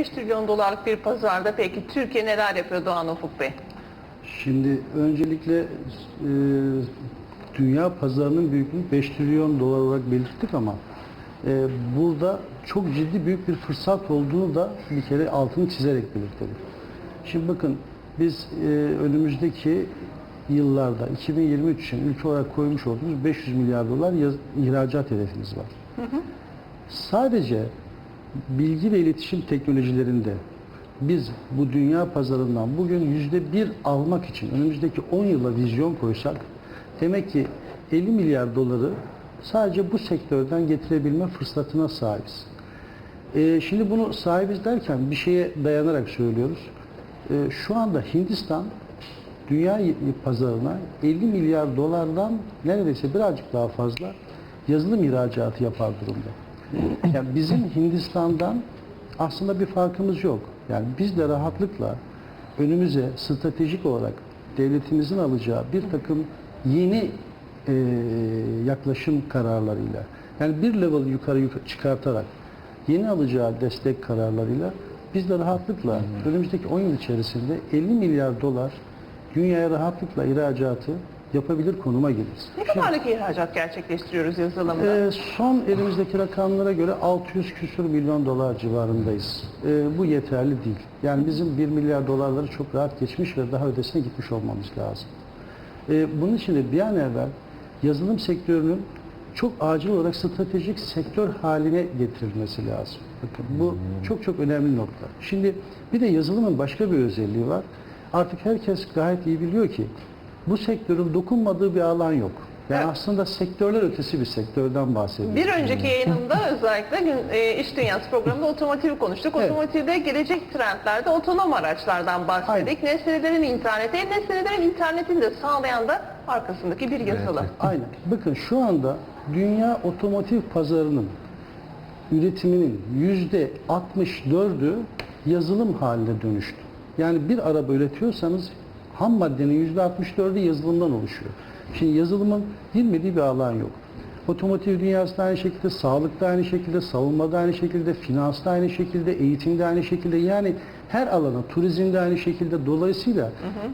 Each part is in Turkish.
5 trilyon dolarlık bir pazarda peki Türkiye neler yapıyor Doğan Ufuk Bey? Şimdi öncelikle e, dünya pazarının büyüklüğünü 5 trilyon dolar olarak belirttik ama e, burada çok ciddi büyük bir fırsat olduğunu da bir kere altını çizerek belirtelim. Şimdi bakın biz e, önümüzdeki yıllarda 2023 için ülke olarak koymuş olduğumuz 500 milyar dolar ihracat hedefimiz var. Sadece bilgi ve iletişim teknolojilerinde biz bu dünya pazarından bugün yüzde bir almak için önümüzdeki 10 yıla vizyon koysak demek ki 50 milyar doları sadece bu sektörden getirebilme fırsatına sahibiz. Ee, şimdi bunu sahibiz derken bir şeye dayanarak söylüyoruz. Ee, şu anda Hindistan dünya pazarına 50 milyar dolardan neredeyse birazcık daha fazla yazılım ihracatı yapar durumda. Yani bizim Hindistan'dan aslında bir farkımız yok. Yani biz de rahatlıkla önümüze stratejik olarak devletimizin alacağı bir takım yeni e, yaklaşım kararlarıyla yani bir level yukarı yukarı çıkartarak yeni alacağı destek kararlarıyla biz de rahatlıkla önümüzdeki 10 yıl içerisinde 50 milyar dolar dünyaya rahatlıkla ihracatı yapabilir konuma geliriz. Ne kadarlık ihracat gerçekleştiriyoruz yazılımda? Ee, son elimizdeki rakamlara göre 600 küsur milyon dolar civarındayız. Ee, bu yeterli değil. Yani bizim 1 milyar dolarları çok rahat geçmiş ve daha ötesine gitmiş olmamız lazım. Ee, bunun için de bir an evvel yazılım sektörünün çok acil olarak stratejik sektör haline getirilmesi lazım. Bakın bu çok çok önemli nokta. Şimdi bir de yazılımın başka bir özelliği var. Artık herkes gayet iyi biliyor ki bu sektörün dokunmadığı bir alan yok. Yani Evet. aslında sektörler ötesi bir sektörden bahsediyoruz. Bir önceki yayınımda özellikle e, İş Dünyası programında otomotivi konuştuk. Evet. Otomotivde gelecek trendlerde otonom araçlardan bahsettik. Nesnelerin interneti, nesnelerin internetini de sağlayan da arkasındaki bir yazılım. Aynen. Bakın şu anda dünya otomotiv pazarının üretiminin yüzde 64'ü yazılım haline dönüştü. Yani bir araba üretiyorsanız ham maddenin yüzde 64'ü yazılımdan oluşuyor. Şimdi yazılımın girmediği bir alan yok. Otomotiv dünyası da aynı şekilde, sağlıkta aynı şekilde, savunmada aynı şekilde, finansta aynı şekilde, eğitimde aynı şekilde yani her alana, turizmde aynı şekilde dolayısıyla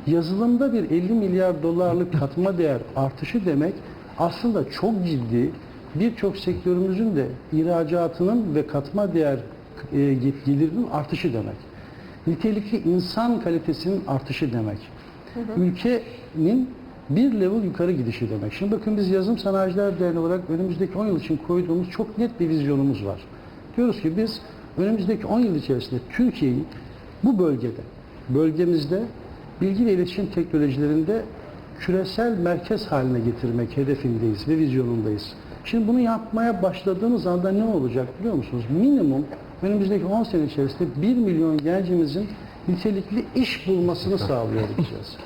yazılımda bir 50 milyar dolarlık katma değer artışı demek aslında çok ciddi birçok sektörümüzün de ihracatının ve katma değer e, gelirinin artışı demek. Nitelikli insan kalitesinin artışı demek. Ülkenin bir level yukarı gidişi demek. Şimdi bakın biz Yazılım Sanayiciler Derneği olarak önümüzdeki 10 yıl için koyduğumuz çok net bir vizyonumuz var. Diyoruz ki biz önümüzdeki 10 yıl içerisinde Türkiye'yi bu bölgede, bölgemizde bilgi ve iletişim teknolojilerinde küresel merkez haline getirmek hedefindeyiz ve vizyonundayız. Şimdi bunu yapmaya başladığımız anda ne olacak biliyor musunuz? Minimum önümüzdeki 10 sene içerisinde 1 milyon gencimizin nitelikli iş bulmasını sağlayabileceğiz.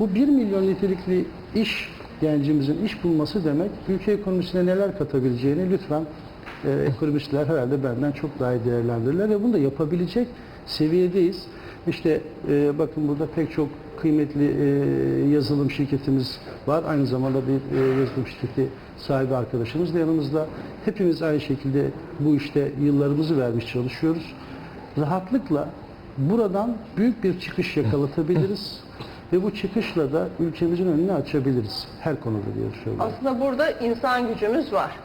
Bu 1 milyon nitelikli iş gencimizin iş bulması demek ülke ekonomisine neler katabileceğini lütfen e, ekonomistler herhalde benden çok daha iyi değerlendirirler ve bunu da yapabilecek seviyedeyiz. İşte e, bakın burada pek çok kıymetli e, yazılım şirketimiz var. Aynı zamanda bir e, yazılım şirketi sahibi arkadaşımız da yanımızda. Hepimiz aynı şekilde bu işte yıllarımızı vermiş çalışıyoruz. Rahatlıkla buradan büyük bir çıkış yakalatabiliriz ve bu çıkışla da ülkemizin önünü açabiliriz. Her konuda diye söylüyorum. Aslında burada insan gücümüz var.